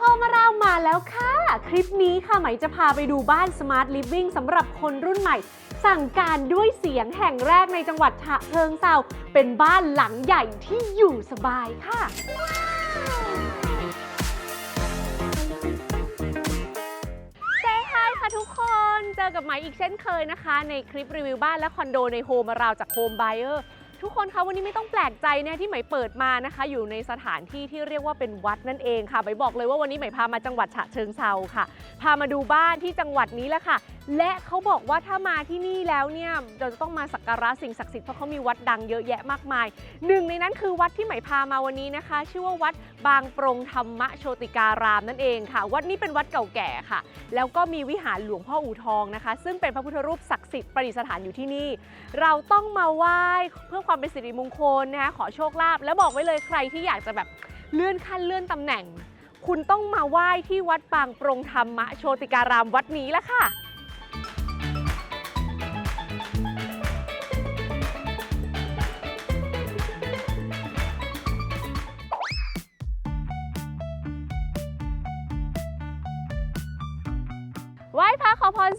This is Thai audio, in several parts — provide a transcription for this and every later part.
พอมาเรามาแล้วค่ะ คลิปนี้ค่ะไหมจะพาไปดูบ้าน Smart Living สำหรับคนรุ่นใหม่ สั่งการด้วยเสียงแห่งแรกในจังหวัดฉะเชิงเซาเป็นบ้านหลังใหญ่ที่อยู่สบายค่ะ เซฮายค่ะทุกคน เจอกับไหมอีกเช่นเคยนะคะ ในคลิปรีวิวบ้านและคอนโดในโฮมาราวจากโฮมไบเออร์ ทุกคนคะวันนี้ไม่ต้องแปลกใจเนี่ยที่ไหมเปิดมานะคะ อยู่ในสถานที่ที่เรียกว่าเป็นวัดนั่นเองค่ะไหมบอกเลยว่าวันนี้ไหมพามาจังหวัดฉะเชิงเซาค่ะ พามาดูบ้านที่จังหวัดนี้แหละค่ะ และเขาบอกว่าถ้ามาที่นี่แล้วเนี่ยเราจะต้องมาสักการะสิ่งศักดิ์สิทธิ์เพราะเขามีวัดดังเยอะแยะมากมาย หนึ่งในนั้นคือวัดที่ไหมพามาวันนี้นะคะ ชื่อว่าวัดบางปรงธรรมโชติการามนั่นเองค่ะ วัดนี้เป็นวัดเก่าแก่ค่ะ แล้วก็มีวิหารหลวงพ่ออู่ทองนะคะ ซึ่งเป็นพระพุทธรูปศักดิ์สิทธิ์ประดิษฐานอยู่ที่นี่ เราต้องมาไหว้เพื่อความเป็นสิริมงคลนะคะขอโชคลาภแล้วบอกไว้เลยใครที่อยากจะแบบเลื่อนขั้นเลื่อนตำแหน่ง คุณต้องมาไหว้ที่วัดบางปรงธรรมโชติการามวัดนี้ละค่ะ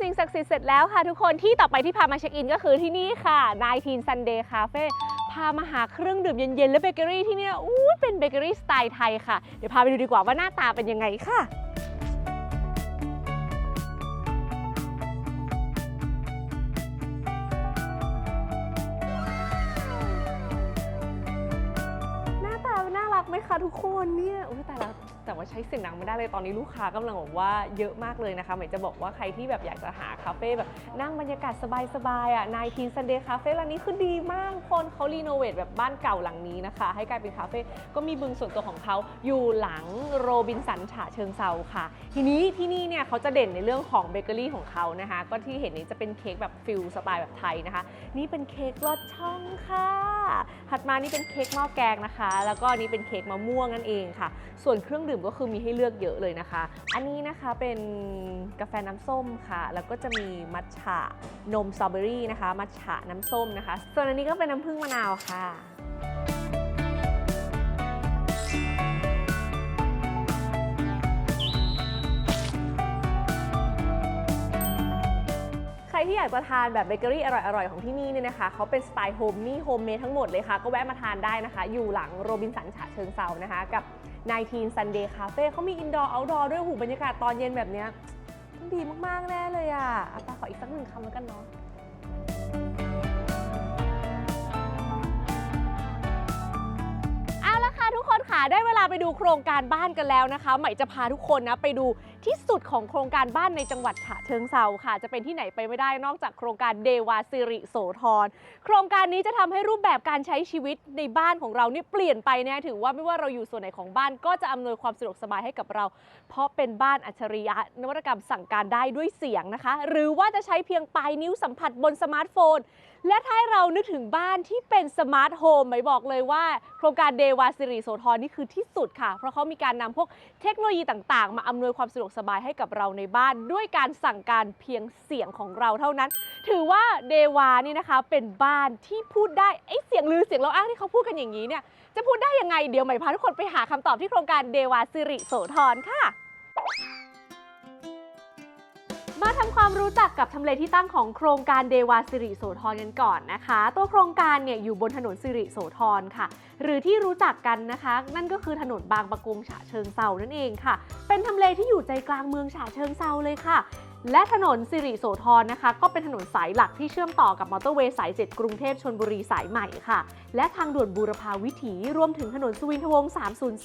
สิ่งศักดิ์สิทธิ์เสร็จแล้วค่ะทุกคนที่ต่อไปที่พามาเช็คอินก็คือที่นี่ค่ะ19 Sunday Cafe พามาหาเครื่องดื่มเย็นๆ และเบเกอรี่ที่นี่อู้เป็นเบเกอรี่สไตล์ไทยค่ะ เดี๋ยวพาไปดูดีกว่าว่าหน้าตาเป็นยังไงค่ะหน้าตาน่ารักไหมคะทุกคนเนี่ยอุ้ยแต่ละ แต่ว่าใช้เสียงดังไม่ได้เลยตอนนี้ลูกค้ากำลังบอกว่าเยอะมากเลยนะคะหมายจะบอกว่าใครที่แบบอยากจะหาคาเฟ่แบบนั่งบรรยากาศสบายๆอะนายทีนซันเดย์คาเฟ่ร้านนี้คือดีมากคนเขารีโนเวทแบบบ้านเก่าหลังนี้นะคะ ให้กลายเป็นคาเฟ่ก็มีบึงส่วนตัวของเขาอยู่หลังโรบินสันฉะเชิงเซาค่ะ ทีนี้ที่นี่เนี่ยเขาจะเด่นในเรื่องของเบเกอรี่ของเขานะคะ ก็ที่เห็นนี้จะเป็นเค้กแบบฟิลสไตล์แบบไทยนะคะ นี่เป็นเค้กลอดช่องค่ะถัดมานี่เป็นเค้กหม้อแกงนะคะ แล้วก็อันนี้เป็นเค้กมะม่วงนั่นเองค่ะ ส่วนเครื่องดื่มก็คือมีให้เลือกเยอะเลยนะคะ อันนี้นะคะเป็นกาแฟน้ำส้มค่ะ แล้วก็จะมีมัทฉะนมสตรอเบอรี่นะคะ มัทฉะน้ำส้มนะคะ ส่วนอันนี้ก็เป็นน้ำผึ้งมะนาวค่ะใครที่อยากจะทานแบบเบเกอรี่อร่อยๆ ของที่นี่เนี่ยนะคะเขาเป็นสไตล์โฮมมี่โฮมเมดทั้งหมดเลยค่ะ ก็แวะมาทานได้นะคะ อยู่หลังโรบินสันฉะเชิงเซานะคะ กับ 19 Sunday Cafe เขามีอินดอร์เอาท์ดอร์ด้วยหูบรรยากาศตอนเย็นแบบเนี้ยต้องดีมาก ๆ แน่เลยอะอาตาขออีกสักหนึ่งคำแล้วกันเนาะ ละค่ะทุกคนค่ะได้เวลาไปดูโครงการบ้านกันแล้วนะคะ ใหม่จะพาทุกคนนะไปดูที่สุดของโครงการบ้านในจังหวัดฉะเชิงเซาค่ะ จะเป็นที่ไหนไปไม่ได้นอกจากโครงการเดวาสิริโสธรโครงการนี้จะทำให้รูปแบบการใช้ชีวิตในบ้านของเรานี่เปลี่ยนไปนะถือว่าไม่ว่าเราอยู่ส่วนไหนของบ้านก็จะอำนวยความสะดวกสบายให้กับเรา เพราะเป็นบ้านอัจฉริยะ นวัตกรรมสั่งการได้ด้วยเสียงนะคะ หรือว่าจะใช้เพียงปลายนิ้วสัมผัสบนสมาร์ทโฟน และถ้าเรานึกถึงบ้านที่เป็นสมาร์ทโฮมหมายบอกเลยว่า โครงการเดวาสิริโสธรนี่คือที่สุดค่ะ เพราะเขามีการนำพวกเทคโนโลยีต่างๆ มาอำนวยความสะดวกสบายให้กับเราในบ้าน ด้วยการสั่งการเพียงเสียงของเราเท่านั้น ถือว่าเดวานี่นะคะเป็นบ้านที่พูดได้ไอ้เสียงลือเสียงเราอ้างที่เขาพูดกันอย่างนี้เนี่ยจะพูดได้ยังไงเดี๋ยวใหม่พาทุกคนไปหาคำตอบที่โครงการเดวาสิริโสธรค่ะ ทำความรู้จักกับทำเลที่ตั้งของโครงการเดวาสิริโสธรกันก่อนนะคะ ตัวโครงการเนี่ยอยู่บนถนนสิริโสธรค่ะ หรือที่รู้จักกันนะคะ นั่นก็คือถนนบางประกงฉะเชิงเซานั่นเองค่ะ เป็นทำเลที่อยู่ใจกลางเมืองฉะเชิงเซาเลยค่ะ และถนนสิริโสธรนะคะ ก็เป็นถนนสายหลักที่เชื่อมต่อกับมอเตอร์เวย์สาย 7 กรุงเทพชนบุรีสายใหม่ค่ะ และทางด่วนบูรพาวิถีรวมถึงถนนสุวินทวงศ์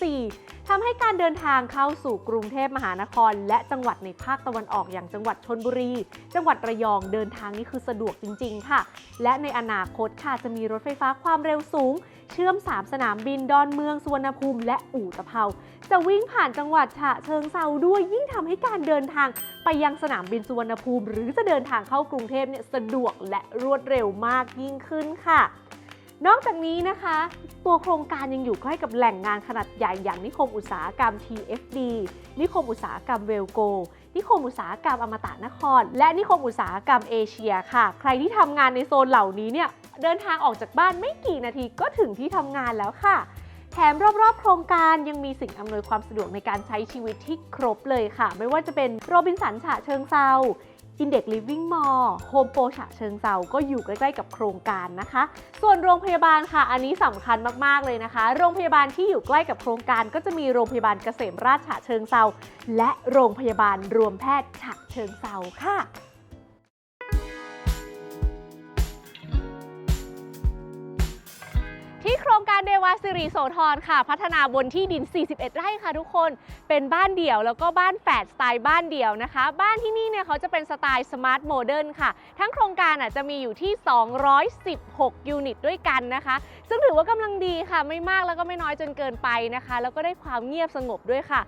304ทำให้การเดินทางเข้าสู่กรุงเทพมหานคร และจังหวัดในภาคตะวันออกอย่างจังหวัดชนบุรี จังหวัดระยองเดินทางนี่คือสะดวกจริง ๆ ค่ะ และในอนาคตค่ะจะมีรถไฟฟ้าความเร็วสูง เชื่อม 3 สนามบินดอนเมืองสุวรรณภูมิ และอู่ตะเภาจะวิ่งผ่านจังหวัดฉะเชิงเซาด้วยยิ่งทำให้การเดินทางไปยังสนามบินสุวรรณภูมิ หรือจะเดินทางเข้ากรุงเทพเนี่ยสะดวกและรวดเร็วมากยิ่งขึ้นค่ะ นอกจากนี้นะคะ ตัวโครงการยังอยู่ใกล้กับแหล่งงานขนาดใหญ่อย่างนิคมอุตสาหกรรม TFD นิคมอุตสาหกรรมเวลโกนิคมอุตสาหกรรมอมตะนคร และนิคมอุตสาหกรรมเอเชียค่ะ ใครที่ทำงานในโซนเหล่านี้เนี่ยเดินทางออกจากบ้านไม่กี่นาทีก็ถึงที่ทำงานแล้วค่ะ แถมรอบๆ โครงการยังมีสิ่งอำนวยความสะดวกในการใช้ชีวิตที่ครบเลยค่ะ ไม่ว่าจะเป็นโรบินสันฉะเชิงเซาอินเด็กลิฟวิ่งมอลโฮมโปรฉะเชิงเซาก็อยู่ใกล้ๆกับโครงการนะคะ ส่วนโรงพยาบาลค่ะ อันนี้สำคัญมากๆเลยนะคะ โรงพยาบาลที่อยู่ใกล้กับโครงการ ก็จะมีโรงพยาบาลเกษมราชฉะเชิงเซาและโรงพยาบาลรวมแพทย์ฉะเชิงเซาค่ะ โครงการเดวาสิริโสธรค่ะ พัฒนาบนที่ดิน 41 ไร่ค่ะทุกคน เป็นบ้านเดี่ยวแล้วก็บ้านแฝดสไตล์บ้านเดี่ยวนะคะ บ้านที่นี่เนี่ยเขาจะเป็นสไตล์สมาร์ทโมเดิร์นค่ะ ทั้งโครงการอะจะมีอยู่ที่ 216 ยูนิตด้วยกันนะคะ ซึ่งถือว่ากำลังดีค่ะ ไม่มากแล้วก็ไม่น้อยจนเกินไปนะคะ แล้วก็ได้ความเงียบสงบด้วยค่ะ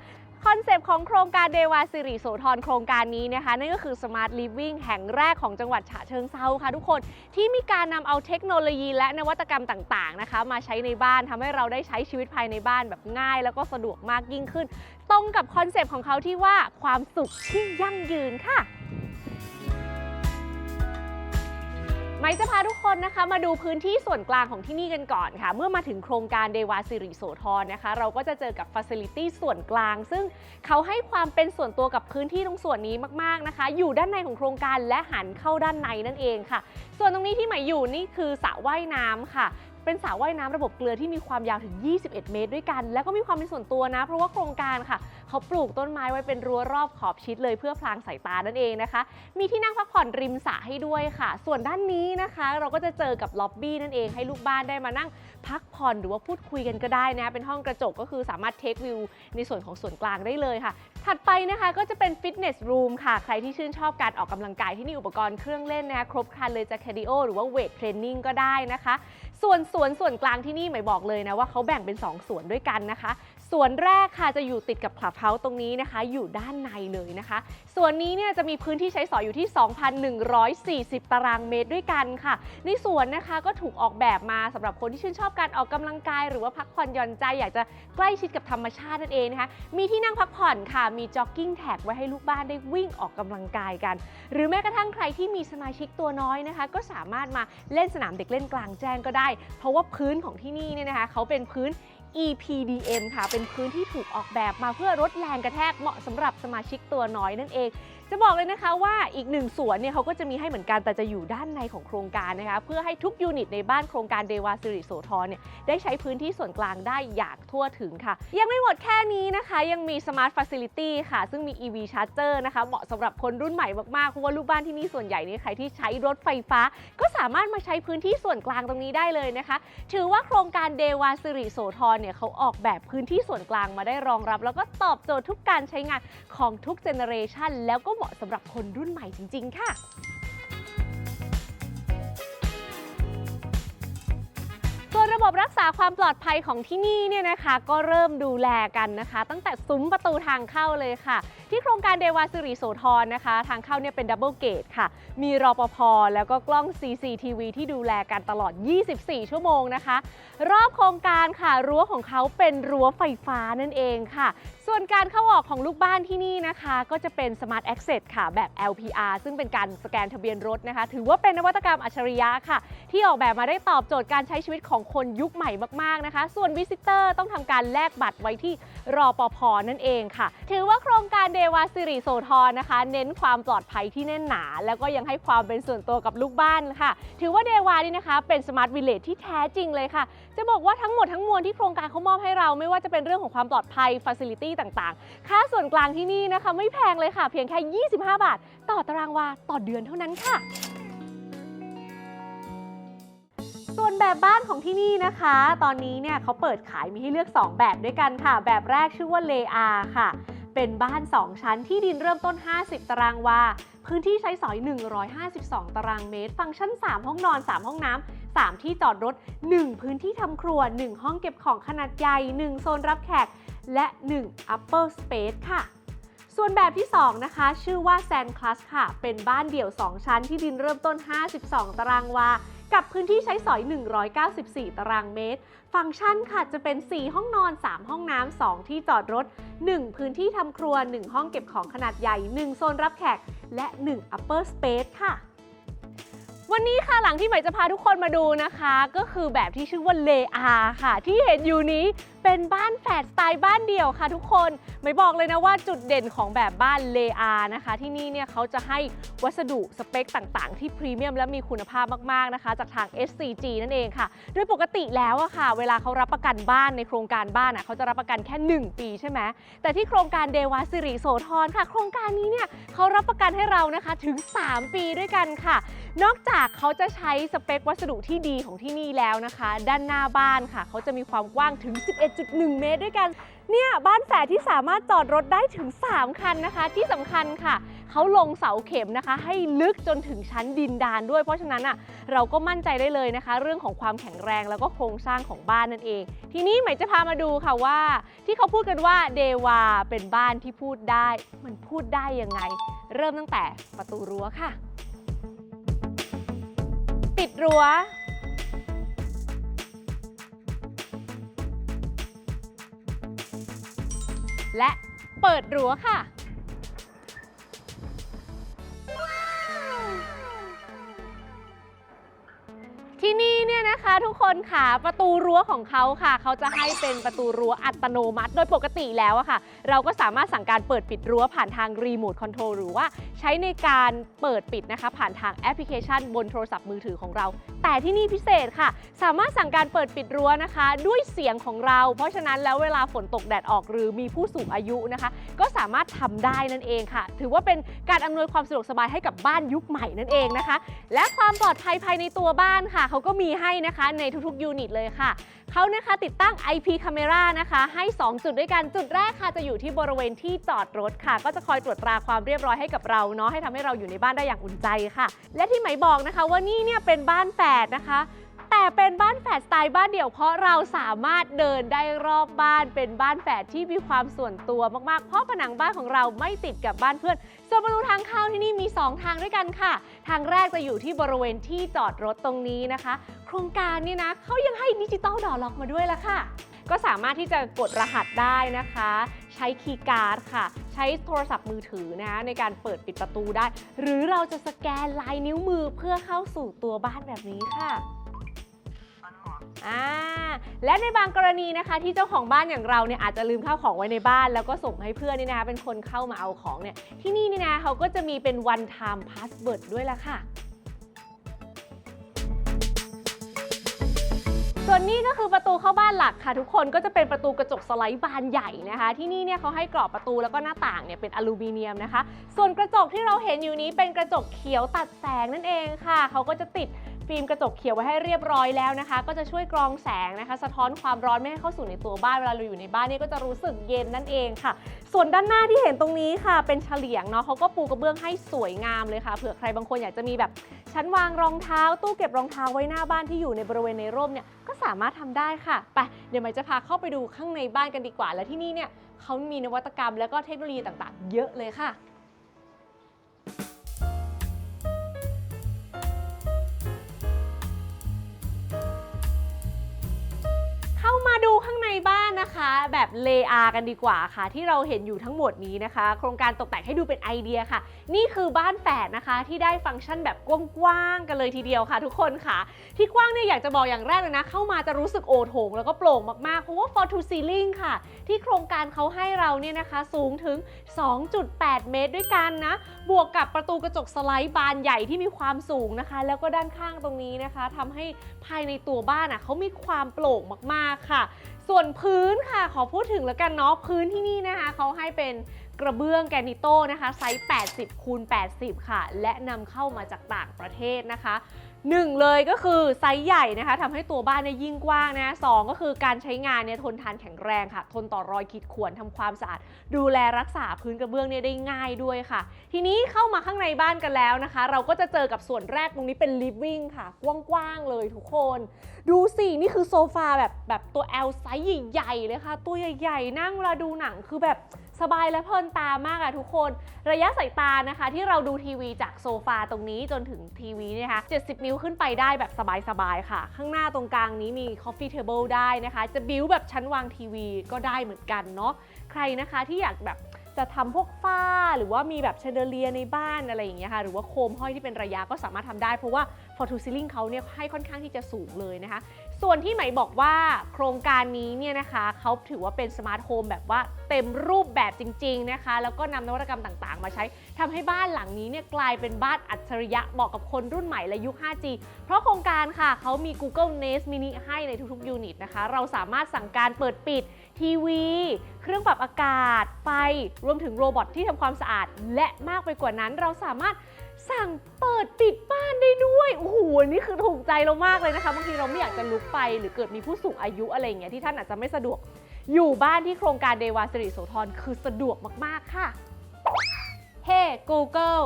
คอนเซปต์ของโครงการเดวาสิริโสธรโครงการนี้นะคะ นั่นก็คือ Smart Living แห่งแรกของจังหวัดฉะเชิงเซาค่ะทุกคนที่มีการนำเอาเทคโนโลยีและนวัตกรรมต่างๆนะคะ มาใช้ในบ้านทำให้เราได้ใช้ชีวิตภายในบ้านแบบง่าย แล้วก็สะดวกมากยิ่งขึ้น ตรงกับคอนเซปต์ของเขาที่ว่าความสุขที่ยั่งยืนค่ะ ไมจะพาทุกคนนะคะ มาดูพื้นที่ส่วนกลางของที่นี่กันก่อนค่ะ เมื่อมาถึงโครงการเดวาสิริโสธรนะคะ เราก็จะเจอกับฟั c i ลิตี้ส่วนกลาง ซึ่งเขาให้ความเป็นส่วนตัวกับพื้นที่ตรงส่วนนี้มากๆนะคะ อยู่ด้านในของโครงการและหันเข้าด้านในนั่นเองค่ะ ส่วนตรงนี้ที่หมายอยู่นี่คือสระว่ายน้ำค่ะเป็นสระว่ายน้ำระบบเกลือที่มีความยาวถึง 21 เมตรด้วยกัน แล้วก็มีความเป็นส่วนตัวนะ เพราะว่าโครงการค่ะ เขาปลูกต้นไม้ไว้เป็นรั้วรอบขอบชิดเลยเพื่อพรางสายตานั่นเองนะคะ มีที่นั่งพักผ่อนริมสระให้ด้วยค่ะ ส่วนด้านนี้นะคะ เราก็จะเจอกับล็อบบี้นั่นเองให้ลูกบ้านได้มานั่งพักผ่อนหรือว่าพูดคุยกันก็ได้นะ เป็นห้องกระจกก็คือสามารถเทควิวในส่วนของส่วนกลางได้เลยค่ะ ถัดไปนะคะก็จะเป็นฟิตเนสรูมค่ะ ใครที่ชื่นชอบการออกกำลังกายที่มีอุปกรณ์เครื่องเล่นนะคะครบครันเลยจะคดิโอหรือว่าเวทเทรนนิ่งก็ได้นะคะ ส่วนสวนส่วนกลางที่นี่หมายบอกเลยนะว่าเขาแบ่งเป็น 2 ส่วนด้วยกันนะคะ ส่วนแรกค่ะจะอยู่ติดกับคลับเฮาส์ตรงนี้นะคะ อยู่ด้านในเลยนะคะ ส่วนนี้เนี่ยจะมีพื้นที่ใช้สอยอยู่ที่ 2,140 ตารางเมตรด้วยกันค่ะ ในสวนนะคะก็ถูกออกแบบมาสำหรับคนที่ชื่นชอบการออกกำลังกาย หรือว่าพักผ่อนหย่อนใจอยากจะใกล้ชิดกับธรรมชาตินั่นเองนะคะมีที่นั่งพักผ่อนค่ะ มีจ็อกกิ้งแท็กไว้ให้ลูกบ้านได้วิ่งออกกำลังกายกัน หรือแม้กระทั่งใครที่มีสมาชิกตัวน้อยนะคะ ก็สามารถมาเล่นสนามเด็กเล่นกลางแจ้งก็ได้ เพราะว่าพื้นของที่นี่เนี่ยนะคะเขาเป็นพื้น EPDM ค่ะ เป็นพื้นที่ถูกออกแบบมาเพื่อลดแรงกระแทกเหมาะสำหรับสมาชิกตัวน้อยนั่นเอง จะบอกเลยนะคะว่าอีกหนึ่งสวนเนี่ยเขาก็จะมีให้เหมือนกันแต่จะอยู่ด้านในของโครงการนะคะเพื่อให้ทุกยูนิตในบ้านโครงการเดวาสิริโสธรเนี่ยได้ใช้พื้นที่ส่วนกลางได้อย่างทั่วถึงค่ะ ยังไม่หมดแค่นี้นะคะยังมี Smart Facility ค่ะ ซึ่งมี EV Charger นะคะเหมาะสำหรับคนรุ่นใหม่มากๆเพราะว่าลูกบ้านที่นี่ส่วนใหญ่เนี่ยใครที่ใช้รถไฟฟ้า ก็สามารถมาใช้พื้นที่ส่วนกลางตรงนี้ได้เลยนะคะ ถือว่าโครงการเดวาสิริโสธรเนี่ยเขาออกแบบพื้นที่ส่วนกลางมาได้รองรับ แล้วก็ตอบโจทย์ทุกการใช้งานของทุกเจเนอเรชันแล้วก็เหมาะสำหรับคนรุ่นใหม่จริง ๆ ค่ะส่วนระบบรักษาความปลอดภัยของที่นี่เนี่ยนะคะ ก็เริ่มดูแลกันนะคะ ตั้งแต่ซุ้มประตูทางเข้าเลยค่ะ ที่โครงการเดวาสิริโสธรนะคะ ทางเข้าเนี่ยเป็นดับเบิลเกตค่ะ มีรอปภแล้วก็กล้อง CCTV ที่ดูแลกันตลอด 24 ชั่วโมงนะคะ รอบโครงการค่ะรั้วของเขาเป็นรั้วไฟฟ้านั่นเองค่ะส่วนการเข้าออกของลูกบ้านที่นี่นะคะ ก็จะเป็น Smart Access ค่ะแบบ LPR ซึ่งเป็นการสแกนทะเบียนรถนะคะ ถือว่าเป็นนวัตกรรมอัจฉริยะค่ะ ที่ออกแบบมาได้ตอบโจทย์การใช้ชีวิตของคนยุคใหม่มากๆนะคะ ส่วนวิสิเตอร์ต้องทำการแลกบัตรไว้ที่รอปภนั่นเองค่ะ ถือว่าโครงการเดวาสิริโสธรนะคะ เน้นความปลอดภัยที่แน่นหนา แล้วก็ยังให้ความเป็นส่วนตัวกับลูกบ้านค่ะ ถือว่าเดวานี่นะคะเป็นสมาร์ทวิลเลจที่แท้จริงเลยค่ะ จะบอกว่าทั้งหมดทั้งมวลที่โครงการเขามอบให้เราไม่ว่าจะเป็นเรื่องของความปลอดภัยฟั c i ลิตี้ต่างๆ ค่าส่วนกลางที่นี่นะคะ ไม่แพงเลยค่ะ เพียงแค่ 25 บาท ต่อตารางวาต่อเดือนเท่านั้นค่ะส่วนแบบบ้านของที่นี่นะคะ ตอนนี้เนี่ยเขาเปิดขายมีให้เลือก 2 แบบด้วยกันค่ะ แบบแรกชื่อว่าเลอาค่ะ เป็นบ้าน 2 ชั้นที่ดินเริ่มต้น 50 ตารางวา พื้นที่ใช้สอย 152 ตารางเมตร ฟังก์ชัน 3 ห้องนอน 3 ห้องน้ำ 3 ที่จอดรถ 1 พื้นที่ทำครัว 1 ห้องเก็บของขนาดใหญ่ 1 โซนรับแขก และ 1 upper space ค่ะ ส่วนแบบที่ 2 นะคะ ชื่อว่า Sand Class ค่ะ เป็นบ้านเดี่ยว 2 ชั้นที่ดินเริ่มต้น 52 ตารางวา กับพื้นที่ใช้สอย 194 ตารางเมตร ฟังก์ชันค่ะจะเป็น 4 ห้องนอน 3 ห้องน้ำ 2 ที่จอดรถ 1 พื้นที่ทำครัว 1 ห้องเก็บของขนาดใหญ่ 1 โซนรับแขก และ 1 upper space ค่ะวันนี้ค่ะหลังที่ใหม่จะพาทุกคนมาดูนะคะ ก็คือแบบที่ชื่อว่าเลอาค่ะ ที่เห็นอยู่นี้ เป็นบ้านแฝดสไตล์บ้านเดี่ยวค่ะทุกคน ไม่บอกเลยนะว่าจุดเด่นของแบบบ้านเลอานะคะ ที่นี่เนี่ยเขาจะให้วัสดุสเปคต่างๆ ที่พรีเมียมและมีคุณภาพมากๆนะคะ จากทาง SCG นั่นเองค่ะ โดยปกติแล้วอะค่ะ เวลาเขารับประกันบ้านในโครงการบ้านอะเขาจะรับประกันแค่ 1 ปีใช่ไหมแต่ที่โครงการเดวาสิริโสธรค่ะ โครงการนี้เนี่ยเขารับประกันให้เรานะคะถึง 3 ปีด้วยกันค่ะ นอกจากเขาจะใช้สเปควัสดุที่ดีของที่นี่แล้วนะคะ ด้านหน้าบ้านค่ะ เขาจะมีความกว้างถึง11.1เมตรด้วยกัน เนี่ย บ้านแฝดที่สามารถจอดรถได้ถึง 3 คันนะคะ ที่สำคัญค่ะ เขาลงเสาเข็มนะคะ ให้ลึกจนถึงชั้นดินดานด้วย เพราะฉะนั้นอะเราก็มั่นใจได้เลยนะคะ เรื่องของความแข็งแรงแล้วก็โครงสร้างของบ้านนั่นเอง ทีนี้ใหม่จะพามาดูค่ะว่า ที่เขาพูดกันว่าเดวาเป็นบ้านที่พูดได้ มันพูดได้ยังไง เริ่มตั้งแต่ประตูรั้วค่ะปิดรั้ว และเปิดรั้วค่ะ ที่นี่ เนี่ยนะคะทุกคนค่ะประตูรั้วของเขาค่ะ เขาจะให้เป็นประตูรั้วอัตโนมัติ โดยปกติแล้วอะค่ะ เราก็สามารถสั่งการเปิดปิดรั้วผ่านทางรีโมทคอนโทรลหรือว่าใช้ในการเปิดปิดนะคะ ผ่านทางแอปพลิเคชันบนโทรศัพท์มือถือของเรา แต่ที่นี่พิเศษค่ะ สามารถสั่งการเปิดปิดรั้วนะคะ ด้วยเสียงของเรา เพราะฉะนั้นแล้วเวลาฝนตกแดดออกหรือมีผู้สูงอายุนะคะ ก็สามารถทำได้นั่นเองค่ะ ถือว่าเป็นการอำนวยความสะดวกสบายให้กับบ้านยุคใหม่นั่นเองนะคะ และความปลอดภัยภายในตัวบ้านค่ะเขาก็มีให้นะคะในทุกๆยูนิตเลยค่ะเขานะคะติดตั้ง IP Camera นะคะให้ 2 จุดด้วยกันจุดแรกค่ะจะอยู่ที่บริเวณที่จอดรถค่ะ ก็จะคอยตรวจตราความเรียบร้อยให้กับเราเนาะให้ทำให้เราอยู่ในบ้านได้อย่างอุ่นใจค่ะ และที่ไหมายบอกนะคะว่านี่เนี่ยเป็นบ้านแฝดนะคะ แต่เป็นบ้านแฝดสไตล์บ้านเดี่ยวเพราะเราสามารถเดินได้รอบบ้านเป็นบ้านแฝดที่มีความส่วนตัวมากๆ เพราะผนังบ้านของเราไม่ติดกับบ้านเพื่อนส่วนประตูทางเข้าที่นี่มี 2 ทางด้วยกันค่ะ ทางแรกจะอยู่ที่บริเวณที่จอดรถตรงนี้นะคะ โครงการนี่นะเขายังให้ดิจิตอลดอล็อกมาด้วยละค่ะ ก็สามารถที่จะกดรหัสได้นะคะ ใช้คีย์การ์ดค่ะใช้โทรศัพท์มือถือนะในการเปิดปิดประตูได้ หรือเราจะสแกนลายนิ้วมือเพื่อเข้าสู่ตัวบ้านแบบนี้ค่ะ อ่าและในบางกรณีนะคะ ที่เจ้าของบ้านอย่างเราเนี่ยอาจจะลืมข้าวของไว้ในบ้าน แล้วก็ส่งให้เพื่อนนี่นะคะเป็นคนเข้ามาเอาของเนี่ยที่นี่นี่นะเขาก็จะมีเป็น one time password ด้วยละค่ะส่วนนี้ก็คือประตูเข้าบ้านหลักค่ะ ทุกคนก็จะเป็นประตูกระจกสไลด์บานใหญ่นะคะ ที่นี่เนี่ยเขาให้กรอบประตูแล้วก็หน้าต่างเนี่ยเป็นอลูมิเนียมนะคะ ส่วนกระจกที่เราเห็นอยู่นี้เป็นกระจกเขียวตัดแสงนั่นเองค่ะ เขาก็จะติด ฟิล์มกระจกเขียวไว้ให้เรียบร้อยแล้วนะคะ ก็จะช่วยกรองแสงนะคะ สะท้อนความร้อนไม่ให้เข้าสู่ในตัวบ้านเวลาเราอยู่ในบ้านเนี่ยก็จะรู้สึกเย็นนั่นเองค่ะ ส่วนด้านหน้าที่เห็นตรงนี้ค่ะ เป็นเฉลียงเนาะเขาก็ปูกระเบื้องให้สวยงามเลยค่ะเผื่อใครบางคนอยากจะมีแบบชั้นวางรองเท้า ตู้เก็บรองเท้าไว้หน้าบ้านที่อยู่ในบริเวณในร่มเนี่ยก็สามารถทำได้ค่ะไปเดี๋ยวใหม่จะพาเข้าไปดูข้างในบ้านกันดีกว่า และที่นี่เนี่ยเขามีนวัตกรรมแล้วก็เทคโนโลยีต่างๆ เยอะเลยค่ะ บ้านนะคะ แบบเลอากันดีกว่าค่ะ ที่เราเห็นอยู่ทั้งหมดนี้นะคะ โครงการตกแต่งให้ดูเป็นไอเดียค่ะนี่คือบ้านแฝดนะคะที่ได้ฟังก์ชันแบบกว้างๆกันเลยทีเดียวค่ะ ทุกคนค่ะ ที่กว้างเนี่ยอยากจะบอกอย่างแรกเลยนะ เข้ามาจะรู้สึกโอโถงแล้วก็โปร่งมากๆ เพราะว่า for to ceiling ค่ะ ที่โครงการเขาให้เราเนี่ยนะคะ สูงถึง 2.8 เมตรด้วยกันนะ บวกกับประตูกระจกสไลด์บานใหญ่ที่มีความสูงนะคะ แล้วก็ด้านข้างตรงนี้นะคะทำให้ภายในตัวบ้านอะเขามีความโปร่งมากๆค่ะ ส่วนพื้นค่ะขอพูดถึงแล้วกันเนาะพื้นที่นี่นะคะเขาให้เป็น กระเบื้องแกนิโต้นะคะไซส์ 80คูณ80 ค่ะ และนำเข้ามาจากต่างประเทศนะคะหนึ่งเลยก็คือไซส์ใหญ่นะคะทำให้ตัวบ้านเนี่ยยิ่งกว้างนะสองก็คือการใช้งานเนี่ยทนทานแข็งแรงค่ะ ทนต่อรอยขีดข่วนทำความสะอาด ดูแลรักษาพื้นกระเบื้องเนี่ยได้ง่ายด้วยค่ะ ทีนี้เข้ามาข้างในบ้านกันแล้วนะคะ เราก็จะเจอกับส่วนแรกตรงนี้เป็น living ค่ะ กว้างๆเลยทุกคน ดูสินี่คือโซฟาแบบแบบตัว L ไซส์ใหญ่ๆเลยค่ะ ตัวใหญ่ๆ นั่งเวลาดูหนังคือแบบ สบายและเพลินตามากอะทุกคน ระยะสายตานะคะ ที่เราดูทีวีจากโซฟาตรงนี้จนถึงทีวีเนี่ยนะคะ 70 นิ้วขึ้นไปได้แบบสบายๆค่ะ ข้างหน้าตรงกลางนี้มี coffee table ได้นะคะ จะบิวแบบชั้นวางทีวีก็ได้เหมือนกันเนาะใครนะคะที่อยากแบบจะทำพวกฝ้าหรือว่ามีแบบเชเดเลียในบ้านอะไรอย่างเงี้ยค่ะ หรือว่าโคมห้อยที่เป็นระยะก็สามารถทำได้เพราะว่า f o r t u c e i l i n g เขาเนี่ยให้ค่อนข้างที่จะสูงเลยนะคะ ส่วนที่ไหมบอกว่าโครงการนี้เนี่ยนะคะเขาถือว่าเป็นสมาร์ทโฮมแบบว่าเต็มรูปแบบจริง ๆนะคะ แล้วก็นำนวัตกรรมต่างๆ มาใช้ทำให้บ้านหลังนี้เนี่ยกลายเป็นบ้านอัจฉริยะเหมาะกับคนรุ่นใหม่และยุค 5G เพราะโครงการค่ะเขามี Google Nest Mini ให้ในทุกๆยูนิตนะคะ เราสามารถสั่งการเปิดปิดทีวี เครื่องปรับอากาศ ไฟ รวมถึงโรบอทที่ทำความสะอาด และมากไปกว่านั้นเราสามารถ สั่งเปิดปิดบ้านได้ด้วยโอ้โหนี่คือถูกใจเรามากเลยนะคะบางทีเราไม่อยากจะลุกไป หรือเกิดมีผู้สูงอายุอะไรอย่างเงี้ยที่ท่านอาจจะไม่สะดวก อยู่บ้านที่โครงการเดวาสิริโสธรคือสะดวกมากๆค่ะ เฮ้ Google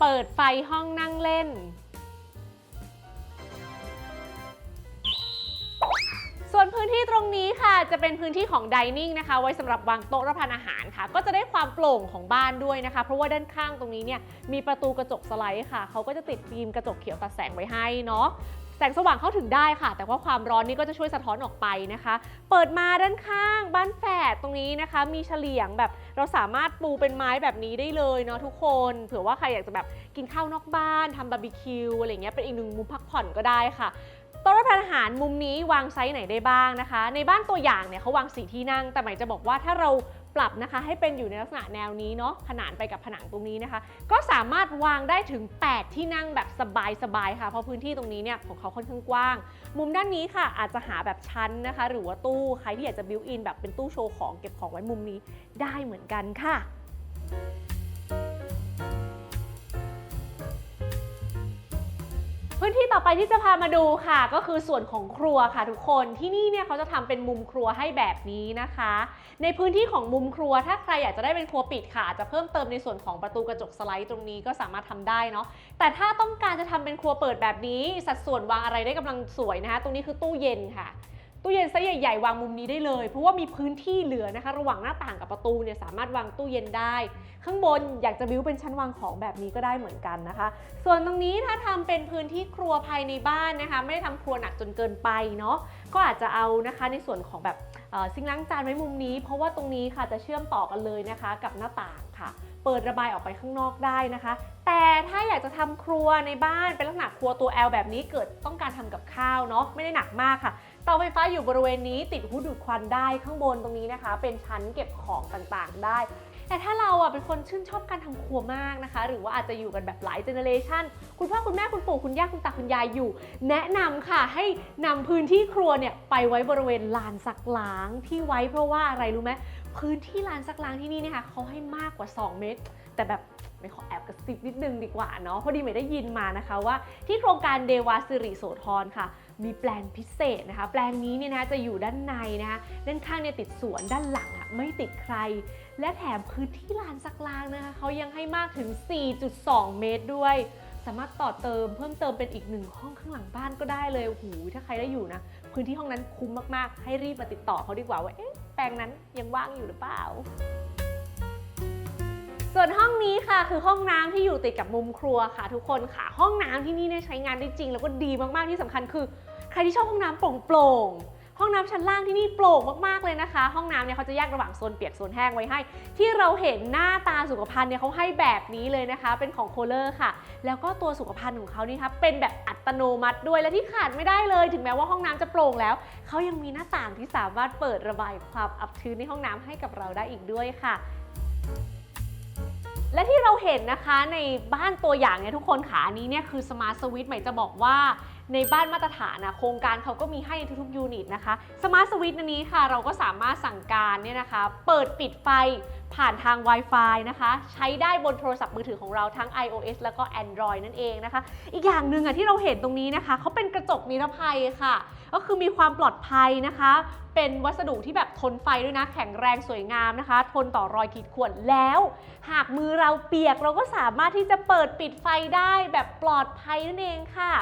เปิดไฟห้องนั่งเล่น ส่วนพื้นที่ตรงนี้ค่ะ จะเป็นพื้นที่ของ dining นะคะ ไว้สำหรับวางโต๊ะรับประทานอาหารค่ะ ก็จะได้ความโปร่งของบ้านด้วยนะคะ เพราะว่าด้านข้างตรงนี้เนี่ยมีประตูกระจกสไลด์ค่ะ เขาก็จะติดฟิล์มกระจกเขียวตัดแสงไว้ให้เนาะแสงสว่างเข้าถึงได้ค่ะ แต่ว่าความร้อนนี่ก็จะช่วยสะท้อนออกไปนะคะ เปิดมาด้านข้าง บ้านแฝดตรงนี้นะคะ มีเฉลียงแบบเราสามารถปูเป็นไม้แบบนี้ได้เลยเนาะทุกคน เผื่อว่าใครอยากจะแบบกินข้าวนอกบ้านทำบาร์บีคิวอะไรเงี้ยเป็นอีกหนึ่งมุมพักผ่อนก็ได้ค่ะ โต๊ะรับประทานอาหารมุมนี้วางไซส์ไหนได้บ้างนะคะ ในบ้านตัวอย่างเนี่ยเขาวางสีที่นั่ง แต่หมายจะบอกว่าถ้าเราปรับนะคะให้เป็นอยู่ในลักษณะแนวนี้เนาะขนานไปกับผนังตรงนี้นะคะ ก็สามารถวางได้ถึง 8 ที่นั่งแบบสบายๆค่ะเพราะพื้นที่ตรงนี้เนี่ยของเขาค่อนข้างกว้าง มุมด้านนี้ค่ะ อาจจะหาแบบชั้นนะคะ หรือว่าตู้ใครที่อยากจะบิวอินแบบเป็นตู้โชว์ของเก็บของไว้มุมนี้ได้เหมือนกันค่ะ พื้นที่ต่อไปที่จะพามาดูค่ะ ก็คือส่วนของครัวค่ะทุกคนที่นี่เนี่ยเขาจะทำเป็นมุมครัวให้แบบนี้นะคะ ในพื้นที่ของมุมครัว ถ้าใครอยากจะได้เป็นครัวปิดค่ะอาจจะเพิ่มเติมในส่วนของประตูกระจกสไลด์ตรงนี้ก็สามารถทำได้เนาะแต่ถ้าต้องการจะทำเป็นครัวเปิดแบบนี้ สัดส่วนวางอะไรได้กำลังสวยนะคะ ตรงนี้คือตู้เย็นค่ะ ตู้เย็นไซส์ใหญ่ๆวางมุมนี้ได้เลย เพราะว่ามีพื้นที่เหลือนะคะ ระหว่างหน้าต่างกับประตูเนี่ยสามารถวางตู้เย็นได้ ข้างบนอยากจะบิวเป็นชั้นวางของแบบนี้ก็ได้เหมือนกันนะคะ ส่วนตรงนี้ถ้าทำเป็นพื้นที่ครัวภายในบ้านนะคะ ไม่ได้ทำครัวหนักจนเกินไปเนาะก็อาจจะเอานะคะในส่วนของแบบซิงล้างจานไว้มุมนี้ เพราะว่าตรงนี้ค่ะจะเชื่อมต่อกันเลยนะคะ กับหน้าต่างค่ะเปิดระบายออกไปข้างนอกได้นะคะ แต่ถ้าอยากจะทำครัวในบ้านเป็นลักษณะครัวตัว L แบบนี้เกิดต้องการทำกับข้าวเนาะไม่ได้หนักมากค่ะ เตาไฟฟ้าอยู่บริเวณนี้ติดหูดูดควันได้ข้างบนตรงนี้นะคะ เป็นชั้นเก็บของต่างๆได้ แต่ถ้าเราอะเป็นคนชื่นชอบการทำครัวมากนะคะ หรือว่าอาจจะอยู่กันแบบหลายเจเนเรชันคุณพ่อคุณแม่คุณปู่คุณย่าคุณตาคุณยายอยู่ แนะนำค่ะให้นำพื้นที่ครัวเนี่ยไปไว้บริเวณลานซักล้างที่ไว้เพราะว่าอะไรรู้ไหมพื้นที่ลานซักล้างที่นี่เนี่ยค่ะเขาให้มากกว่า 2 เมตร แต่แบบไม่ขอแอบกระซิบนิดนึงดีกว่าเนาะพอดีไม่ได้ยินมานะคะว่าที่โครงการเดวาสิริโสธรค่ะ มีแปลนพิเศษนะคะ แปลนนี้เนี่ยนะจะอยู่ด้านในนะคะด้านข้างเนี่ยติดสวนด้านหลังอะไม่ติดใคร และแถมพื้นที่ลานซักล้างนะคะเขายังให้มากถึง 4.2 เมตรด้วย สามารถต่อเติมเพิ่มเติมเป็นอีกหนึ่งห้องข้างหลังบ้านก็ได้เลยโอ้โหถ้าใครได้อยู่นะพื้นที่ห้องนั้นคุ้มมากๆ ให้รีบมาติดต่อเขาดีกว่าว่าเอ๊ะแปลงนั้นยังว่างอยู่หรือเปล่าส่วนห้องนี้ค่ะคือห้องน้ำที่อยู่ติดกับมุมครัวค่ะ ทุกคนค่ะ ห้องน้ำที่นี่เนี่ยใช้งานได้จริง แล้วก็ดีมากๆที่สำคัญคือ ใครที่ชอบห้องน้ำโปร่งๆ ห้องน้ำชั้นล่างที่นี่โปร่งมากๆเลยนะคะ ห้องน้ำเนี่ยเขาจะแยกระหว่างโซนเปียกโซนแห้งไว้ให้ ที่เราเห็นหน้าตาสุขภัณฑ์เนี่ยเขาให้แบบนี้เลยนะคะ เป็นของโคเลอร์ค่ะ แล้วก็ตัวสุขภัณฑ์ของเขานี่คะเป็นแบบอัตโนมัติด้วยและที่ขาดไม่ได้เลย ถึงแม้ว่าห้องน้ำจะโปร่งแล้วเขายังมีหน้าต่างที่สามารถเปิดระบายความอับชื้นในห้องน้ำให้กับเราได้อีกด้วยค่ะและที่เราเห็นนะคะในบ้านตัวอย่างเนี่ยทุกคนขานี้เนี่ยคือสมาร์ทสวิตช์หมายจะบอกว่า ในบ้านมาตรฐานนะโครงการเขาก็มีให้ในทุกๆยูนิตนะคะสมาร์ทสวิตช์นี้ค่ะ เราก็สามารถสั่งการเนี่ยนะคะ เปิดปิดไฟผ่านทาง Wi-Fi นะคะ ใช้ได้บนโทรศัพท์มือถือของเราทั้ง iOS แล้วก็ Android นั่นเองนะคะ อีกอย่างหนึ่งอะที่เราเห็นตรงนี้นะคะเขาเป็นกระจกนิรภัยค่ะ ก็คือมีความปลอดภัยนะคะ เป็นวัสดุที่แบบทนไฟด้วยนะ แข็งแรงสวยงามนะคะ ทนต่อรอยขีดข่วนแล้ว หากมือเราเปียกเราก็สามารถที่จะเปิดปิดไฟได้แบบปลอดภัยนั่นเองค่ะ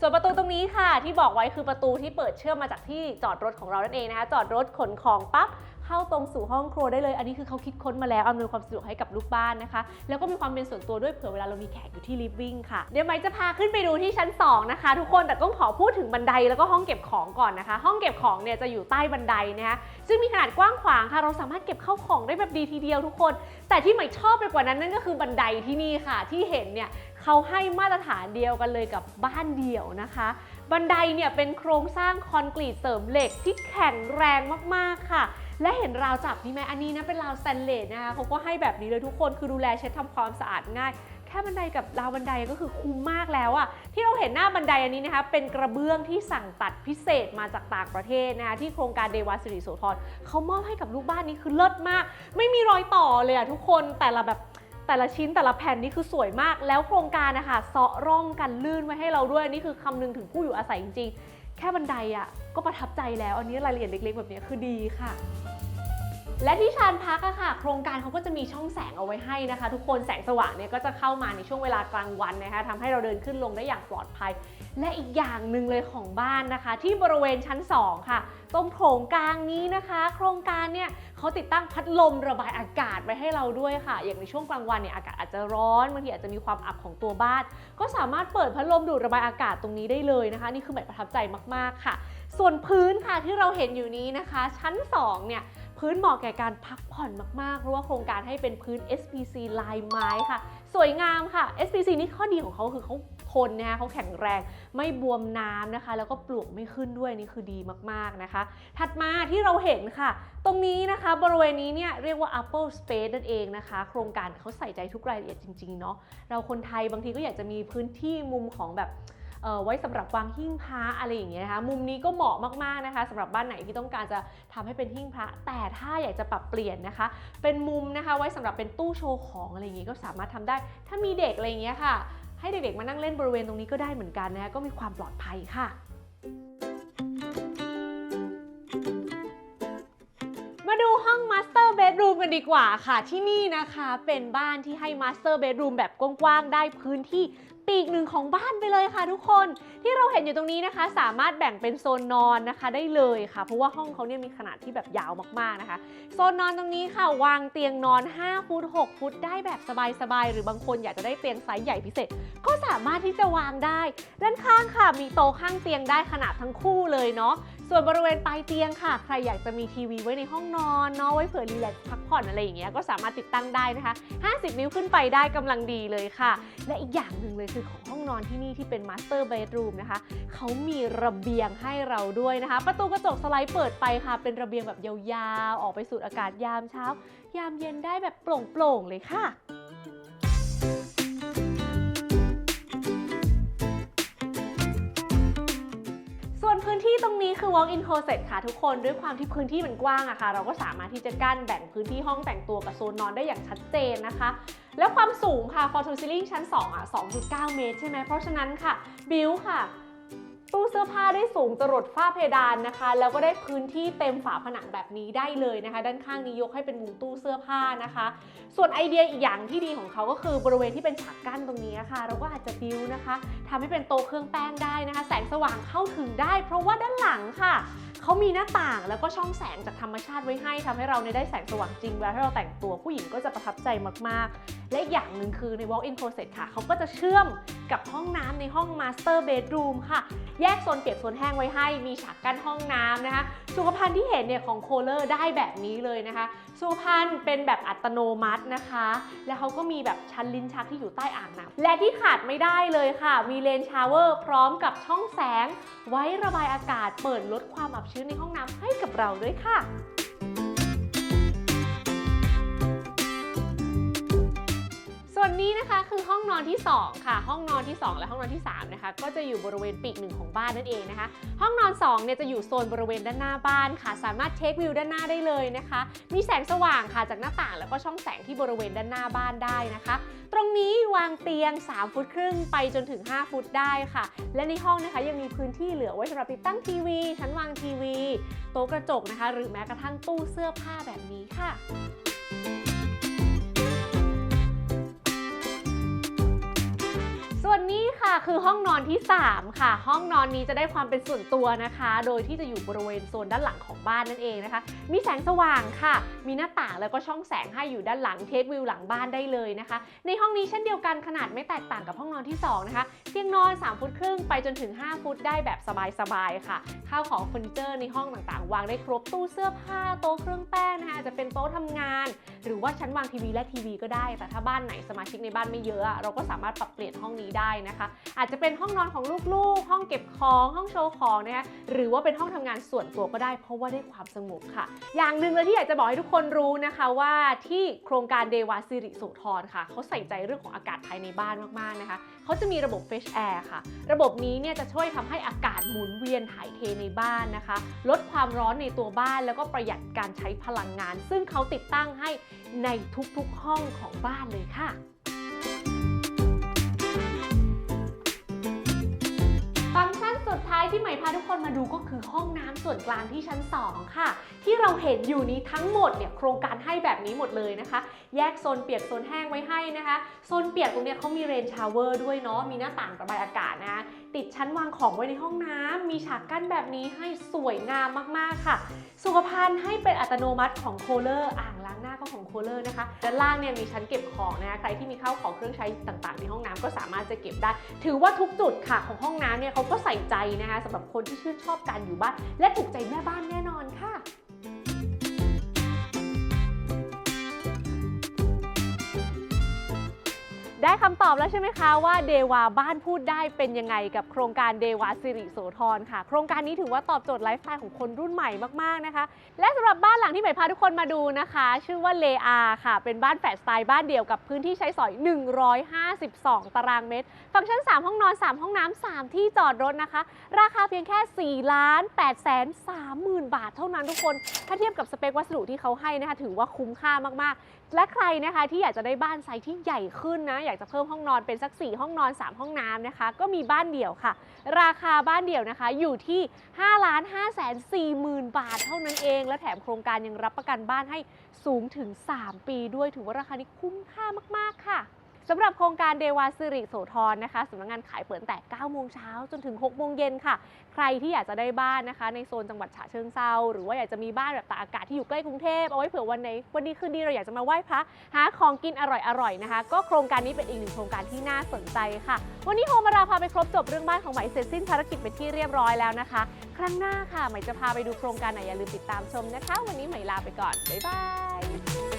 ส่วนประตูตรงนี้ค่ะ ที่บอกไว้คือประตูที่เปิดเชื่อมมาจากที่จอดรถของเรานั่นเองนะคะ จอดรถขนของปั๊บ เข้าตรงสู่ห้องครัวได้เลย อันนี้คือเขาคิดค้นมาแล้วอำนวยความสะดวกให้กับลูกบ้านนะคะ แล้วก็มีความเป็นส่วนตัวด้วยเผื่อเวลาเรามีแขกอยู่ที่ลิฟวิ่งค่ะ เดี๋ยวไมจะพาขึ้นไปดูที่ชั้น 2 นะคะ ทุกคนแต่ต้องขอพูดถึงบันไดแล้วก็ห้องเก็บของก่อนนะคะ ห้องเก็บของเนี่ยจะอยู่ใต้บันไดนะคะซึ่งมีขนาดกว้างขวางค่ะ เราสามารถเก็บเข้าของได้แบบดีทีเดียวทุกคน แต่ที่ใหม่ชอบไปกว่านั้นนั่นก็คือบันไดที่นี่ค่ะ ที่เห็นเนี่ยเขาให้มาตรฐานเดียวกันเลยกับบ้านเดี่ยวนะคะ บันไดเนี่ยเป็นโครงสร้างคอนกรีตเสริมเหล็กที่แข็งแรงมากๆค่ะ และเห็นราวจับนี่ไหมอันนี้นะเป็นราวสแตนเลสนะคะเขาก็ให้แบบนี้เลยทุกคนคือดูแลเช็ดทำความสะอาดง่ายแค่บันไดกับราวบันไดก็คือคุ้มมากแล้วอะที่เราเห็นหน้าบันไดอันนี้นะคะเป็นกระเบื้องที่สั่งตัดพิเศษมาจากต่างประเทศนะคะที่โครงการเดวาสิริโสธรเขามอบให้กับลูกบ้านนี้คือเลิศมาก ไม่มีรอยต่อเลยอะทุกคนแต่ละแบบแต่ละชิ้นแต่ละแผ่นนี่คือสวยมาก แล้วโครงการนะคะเซาะร่องกันลื่นไว้ให้เราด้วยนนี่คือคำนึงถึงผู้อยู่อาศัยจริงๆ แค่บันไดอะ ก็ประทับใจแล้ว อันนี้รายละเอียดเล็กๆ แบบนี้คือดีค่ะ และที่ชานพักอะค่ะ โครงการเขาก็จะมีช่องแสงเอาไว้ให้นะคะ ทุกคนแสงสว่างเนี่ยก็จะเข้ามาในช่วงเวลากลางวันนะคะทำให้เราเดินขึ้นลงได้อย่างปลอดภัย และอีกอย่างหนึ่งเลยของบ้านนะคะ ที่บริเวณชั้น 2 ค่ะ ตรงโถงกลางนี้นะคะ โครงการเนี่ยเขาติดตั้งพัดลมระบายอากาศไว้ให้เราด้วยค่ะ อย่างในช่วงกลางวันเนี่ยอากาศอาจจะร้อนบางทีอาจจะมีความอับของตัวบ้าน ก็สามารถเปิดพัดลมดูดระบายอากาศตรงนี้ได้เลยนะคะ นี่คือแบบประทับใจมากๆค่ะ ส่วนพื้นค่ะที่เราเห็นอยู่นี้นะคะ ชั้น 2 เนี่ยพื้นเหมาะแก่การพักผ่อนมากๆ เพราะว่าโครงการให้เป็นพื้น SPC ลายไม้ค่ะ สวยงามค่ะ SPC นี่ข้อดีของเขาคือเขาทนนะคะเขาแข็งแรงไม่บวมน้ำนะคะ แล้วก็ปลวกไม่ขึ้นด้วยนี่คือดีมากๆนะคะ ถัดมาที่เราเห็นค่ะ ตรงนี้นะคะบริเวณนี้เนี่ยเรียกว่า Apple Space นั่นเองนะคะ โครงการเขาใส่ใจทุกรายละเอียดจริงๆเนาะเราคนไทยบางทีก็อยากจะมีพื้นที่มุมของแบบ ไว้สำหรับวางหิ้งพระอะไรอย่างเงี้ยนะคะ มุมนี้ก็เหมาะมากๆนะคะสำหรับบ้านไหนที่ต้องการจะทำให้เป็นหิ้งพระ แต่ถ้าอยากจะปรับเปลี่ยนนะคะ เป็นมุมนะคะ ไว้สำหรับเป็นตู้โชว์ของอะไรอย่างเงี้ยก็สามารถทำได้ ถ้ามีเด็กอะไรอย่างเงี้ยค่ะ ให้เด็กๆมานั่งเล่นบริเวณตรงนี้ก็ได้เหมือนกันนะคะก็มีความปลอดภัยค่ะมาดูห้อง Master Bedroom กันดีกว่าค่ะ ที่นี่นะคะเป็นบ้านที่ให้ Master Bedroom แบบกว้างๆ ได้พื้นที่ ปีกหนึ่งของบ้านไปเลยค่ะทุกคนที่เราเห็นอยู่ตรงนี้นะคะ สามารถแบ่งเป็นโซนนอนนะคะได้เลยค่ะ เพราะว่าห้องเขาเนี่ยมีขนาดที่แบบยาวมากๆนะคะ โซนนอนตรงนี้ค่ะวางเตียงนอน 5 ฟุต 6 ฟุต ได้แบบสบายๆ หรือบางคนอยากจะได้เตียงไซส์ใหญ่พิเศษ ก็สามารถที่จะวางได้ ด้านข้างค่ะมีโต๊ะข้างเตียงได้ขนาดทั้งคู่เลยเนาะส่วนบริเวณปลายเตียงค่ะ ใครอยากจะมีทีวีไว้ในห้องนอนเนาะไว้เผื่อรีแลกซ์พักผ่อนอะไรอย่างเงี้ยก็สามารถติดตั้งได้นะคะ 50 นิ้วขึ้นไปได้กำลังดีเลยค่ะ และอีกอย่างหนึ่งเลยคือของห้องนอนที่นี่ที่เป็น Master Bedroom นะคะเขามีระเบียงให้เราด้วยนะคะ ประตูกระจกสไลด์เปิดไปค่ะ เป็นระเบียงแบบยาวๆ ออกไปสูดอากาศยามเช้า ยามเย็นได้แบบโปร่งๆเลยค่ะ ที่ตรงนี้คือ walk-in closet ค่ะทุกคนด้วยความที่พื้นที่มันกว้างอะค่ะ เราก็สามารถที่จะกั้นแบ่งพื้นที่ห้องแต่งตัวกับโซนนอนได้อย่างชัดเจนนะคะ แล้วความสูงค่ะ for to ceiling ชั้น 2 อะ 2.9 เมตรใช่ไหมเพราะฉะนั้นค่ะบิวค่ะ ตู้เสื้อผ้าได้สูงจรดฝ้าเพดานนะคะ แล้วก็ได้พื้นที่เต็มฝาผนังแบบนี้ได้เลยนะคะ ด้านข้างนี้ยกให้เป็นมุมตู้เสื้อผ้านะคะ ส่วนไอเดียอีกอย่างที่ดีของเขาก็คือบริเวณที่เป็นฉากกั้นตรงนี้ค่ะ เราก็อาจจะบิวนะคะทำให้เป็นโต๊ะเครื่องแป้งได้นะคะ แสงสว่างเข้าถึงได้ เพราะว่าด้านหลังค่ะเขามีหน้าต่างแล้วก็ช่องแสงจากธรรมชาติไว้ให้ทำให้เราได้แสงสว่างจริงเวลาที่เราแต่งตัวผู้หญิงก็จะประทับใจมากๆ และอย่างหนึ่งคือใน walk-in closet ค่ะ เขาก็จะเชื่อมกับห้องน้ำในห้อง master bedroom ค่ะ แยกโซนเปียกโซนแห้งไว้ให้ มีฉากกั้นห้องน้ำนะคะ สุขภัณฑ์ที่เห็นเนี่ยของโคเลอร์ได้แบบนี้เลยนะคะ สุขภัณฑ์เป็นแบบอัตโนมัตินะคะ แล้วเขาก็มีแบบชั้นลิ้นชักที่อยู่ใต้อ่างน้ำและที่ขาดไม่ได้เลยค่ะ มีเลนชาวเวอร์พร้อมกับช่องแสง ไว้ระบายอากาศเปิดลดความอับชื้นในห้องน้ำให้กับเราด้วยค่ะ วนนี้นะคะคือห้องนอนที่ 2 ค่ะ ห้องนอนที่ 2 และห้องนอนที่3นะคะก็จะอยู่บริเวณปีกหนึ่งของบ้านนั่นเองนะคะ ห้องนอน2เนี่ยจะอยู่โซนบริเวณด้านหน้าบ้านค่ะ สามารถเทควิวด้านหน้าได้เลยนะคะ มีแสงสว่างค่ะจากหน้าต่างแล้วก็ช่องแสงที่บริเวณด้านหน้าบ้านได้นะคะ ตรงนี้วางเตียง 3 ฟุตครึ่งไปจนถึง 5 ฟุตได้ค่ะ และในห้องนะคะยังมีพื้นที่เหลือไว้สำหรับติดตั้งทีวี ชั้นวางทีวี โต๊ะกระจกนะคะ หรือแม้กระทั่งตู้เสื้อผ้าแบบนี้ค่ะ ส่วนนี้ ค่ะคือห้องนอนที่ 3 ค่ะ ห้องนอนนี้จะได้ความเป็นส่วนตัวนะคะ โดยที่จะอยู่บริเวณโซนด้านหลังของบ้านนั่นเองนะคะ มีแสงสว่างค่ะ มีหน้าต่างแล้วก็ช่องแสงให้อยู่ด้านหลังเทควิวหลังบ้านได้เลยนะคะ ในห้องนี้เช่นเดียวกันขนาดไม่แตกต่างกับห้องนอนที่ 2 นะคะ เตียงนอน 3 ฟุตครึ่งไปจนถึง 5 ฟุตได้แบบสบายๆค่ะ ข้าวของเฟอร์นิเจอร์ในห้องต่างๆ วางได้ครบตู้เสื้อผ้าโต๊ะเครื่องแป้งนะคะจะเป็นโต๊ะทำงาน หรือว่าชั้นวางทีวีและทีวีก็ได้ แต่ถ้าบ้านไหนสมาชิกในบ้านไม่เยอะ เราก็สามารถปรับเปลี่ยนห้องนี้ได้นะคะอาจจะเป็นห้องนอนของลูกๆ ห้องเก็บของห้องโชว์ของนะคะหรือว่าเป็นห้องทำงานส่วนตัวก็ได้ เพราะว่าได้ความสงบค่ะ อย่างหนึ่งเลยที่อยากจะบอกให้ทุกคนรู้นะคะว่าที่โครงการเดวาสิริโสธรค่ะเขาใส่ใจเรื่องของอากาศภายในบ้านมากๆนะคะเขาจะมีระบบ Fresh Air ค่ะ ระบบนี้เนี่ยจะช่วยทำให้อากาศหมุนเวียนถ่ายเทในบ้านนะคะ ลดความร้อนในตัวบ้านแล้วก็ประหยัดการใช้พลังงาน ซึ่งเขาติดตั้งให้ในทุกๆห้องของบ้านเลยค่ะ ที่ใหม่พาทุกคนมาดูก็คือห้องน้ำส่วนกลางที่ชั้น 2 ค่ะ ที่เราเห็นอยู่นี้ทั้งหมดเนี่ยโครงการให้แบบนี้หมดเลยนะคะ แยกโซนเปียกโซนแห้งไว้ให้นะคะ โซนเปียกตรงเนี้ยเขามีเรนชาวเวอร์ด้วยเนาะมีหน้าต่างระบายอากาศนะคะ ติดชั้นวางของไว้ในห้องน้ำมีฉากกั้นแบบนี้ให้สวยงามมากๆค่ะ สุขภัณฑ์ให้เป็นอัตโนมัติของโคเลอร์อ่างล้างหน้าก็ของโคเลอร์นะคะด้านล่างเนี่ยมีชั้นเก็บของนะคะใครที่มีข้าวของเครื่องใช้ต่างๆ ในห้องน้ำก็สามารถจะเก็บได้ ถือว่าทุกจุดค่ะของห้องน้ำเนี่ยเขาก็ใส่ใจนะคะสำหรับคนที่ชื่นชอบการอยู่บ้าน และถูกใจแม่บ้านแน่นอนค่ะ ได้คำตอบแล้วใช่ไหมคะว่าเดวาบ้านพูดได้เป็นยังไงกับโครงการเดวาสิริโสธรค่ะ โครงการนี้ถือว่าตอบโจทย์ไลฟ์สไตล์ของคนรุ่นใหม่มากๆนะคะ และสำหรับบ้านหลังที่ใหม่พาทุกคนมาดูนะคะ ชื่อว่าเลอาค่ะ เป็นบ้านแฝดสไตล์บ้านเดี่ยวกับพื้นที่ใช้สอย 152 ตารางเมตร ฟังก์ชัน 3 ห้องนอน 3 ห้องน้ำ3ที่จอดรถนะคะ ราคาเพียงแค่4ล้าน8แสน3หมื่นบาทเท่านั้นทุกคน ถ้าเทียบกับสเปควัสดุที่เขาให้นะคะถือว่าคุ้มค่ามากๆ และใครนะคะที่อยากจะได้บ้านไซส์ที่ใหญ่ขึ้นนะ อยากจะเพิ่มห้องนอนเป็นสัก 4 ห้องนอน 3 ห้องน้ำนะคะ ก็มีบ้านเดี่ยวค่ะ ราคาบ้านเดี่ยวนะคะอยู่ที่5ล้าน5แสน4หมื่นบาทเท่านั้นเอง และแถมโครงการยังรับประกันบ้านให้สูงถึง 3 ปีด้วยถือว่าราคานี้คุ้มค่ามาก ๆ ค่ะ สำหรับโครงการเดวาสิริโสธรนะคะสำนักงานขายเปิดแต่9โมงเช้าจนถึง6โมงเย็นค่ะ ใครที่อยากจะได้บ้านนะคะ ในโซนจังหวัดฉะเชิงเซาหรือว่าอยากจะมีบ้านแบบตากอากาศที่อยู่ใกล้กรุงเทพเอาไว้เผื่อวันไหนวันดีคืนดีเราอยากจะมาไหว้พระหาของกินอร่อยๆนะคะ ก็โครงการนี้เป็นอีกหนึ่งโครงการที่น่าสนใจค่ะ วันนี้โฮมาราพาไปครบจบเรื่องบ้านของไหมเสร็จสิ้นภารกิจเป็นที่เรียบร้อยแล้วนะคะ ครั้งหน้าค่ะไหมจะพาไปดูโครงการไหนอย่าลืมติดตามชมนะคะ วันนี้ไหมลาไปก่อนบ๊ายบาย